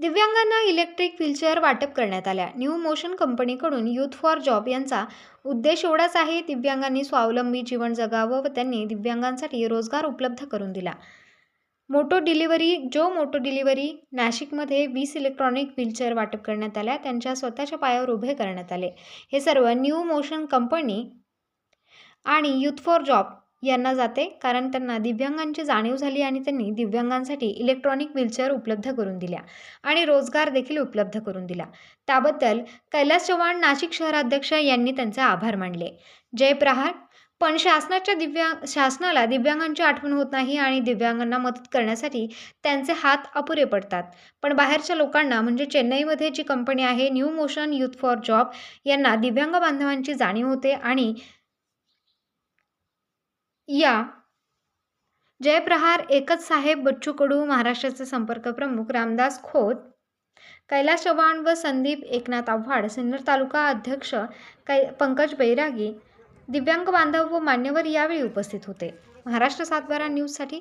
दिव्यांगांना electric wheelchair वाटप करण्यात आल्या. न्यू मोशन कंपनीकडून यूथ फॉर जॉब यांचा उद्देश एवढाच आहे दिव्यांगांनी स्वावलंबी जीवन जगावं व त्यांनी दिव्यांगांसाठी रोजगार उपलब्ध करून दिला. मोटो डिलिव्हरी जो मोटो डिलिव्हरी नाशिकमध्ये वीस इलेक्ट्रॉनिक व्हीलचेअर वाटप करण्यात आल्या त्यांच्या स्वतःच्या पायावर उभे करण्यात आले. हे सर्व न्यू मोशन कंपनी आणि यूथ फॉर जॉब यांना जाते. कारण त्यांना दिव्यांगांची जाणीव झाली आणि त्यांनी दिव्यांगांसाठी इलेक्ट्रॉनिक व्हीलचेअर उपलब्ध करून दिल्या आणि रोजगार देखील उपलब्ध करून दिला. त्याबद्दल कैलास चव्हाण नाशिक शहराध्यक्ष यांनी त्यांचे आभार मानले. जय प्रहार. पण शासनाच्या दिव्यांग शासनाला दिव्यांगांची आठवण होत नाही आणि दिव्यांगांना मदत करण्यासाठी त्यांचे हात अपुरे पडतात. पण बाहेरच्या लोकांना म्हणजे चेन्नईमध्ये जी कंपनी आहे new motion youth for job यांना दिव्यांग बांधवांची जाणीव होते आणि या. जयप्रहार एकच साहेब बच्चू कडू महाराष्ट्राचे संपर्क प्रमुख रामदास खोत कैलास चव्हाण व संदीप एकनाथ आव्हाड सिन्नर तालुका अध्यक्ष कै पंकज बैरागी दिव्यांग बांधव व मान्यवर यावेळी उपस्थित होते. महाराष्ट्र सातबारा न्यूजसाठी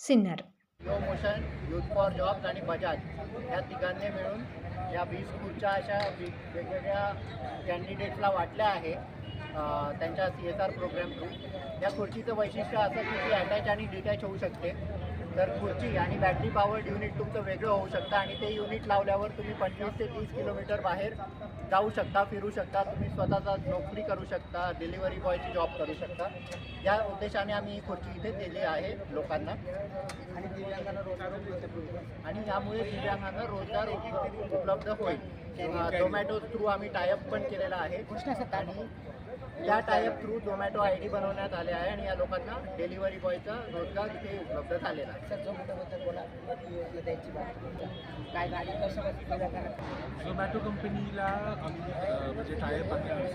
Sinnar. Motion youth for jobs आणि बजाज या तिघांनी मिळून या वीस खुर्च्या अशा वेगवेगळ्या कॅन्डिडेट्सला वाटल्या आहे. त्यांच्या C S R program through या खुर्चीचं वैशिष्ट्य असं की ती अटॅच आणि डिटॅच होऊ शकते. तर खुर्ची आणि बॅटरी पॉवर्ड युनिट तुमचं वेगळं होऊ शकतं आणि ते युनिट लावल्यावर तुम्ही पंचवीस ते तीस किलोमीटर बाहेर जाऊ शकता फिरू शकता. तुम्ही स्वतःचा नोकरी करू शकता डिलिव्हरी बॉयची जॉब करू शकता. या उद्देशाने आम्ही ही खुर्ची इथे दिली आहे लोकांना. आणि दिव्यांगांना रोजगार. आणि यामुळे दिव्यांगांना रोजगार उप- उपलब्ध होईल. झोमॅटो थ्रू आम्ही टायअप पण केलेला आहे. आणि त्या tie up through Zomato I D बनवण्यात आले आहे आणि या लोकांना डिलिव्हरी बॉयचा रोजगार इथे उपलब्ध झालेला आहे. झोमॅटो कंपनीला आम्ही म्हणजे टायअप आहे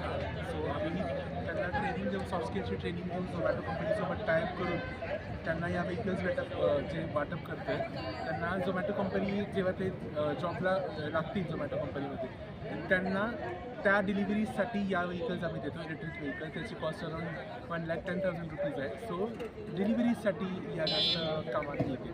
सो आम्ही त्यांना ट्रेनिंग देऊ सॉफ्ट स्किलची ट्रेनिंग देऊन झोमॅटो कंपनीसोबत टायअप करून त्यांना या व्हेकल्स भेटत जे वाटप करते त्यांना झोमॅटो कंपनी जेव्हा ते जॉबला लागतील झोमॅटो कंपनीमध्ये त्यांना त्या डिलिव्हरीसाठी या व्हेकल्स आम्ही देतो इलेक्ट्रिक व्हेकल त्याची cost around one lakh ten thousand rupees आहे. सो डिलिव्हरीसाठी या कामात येते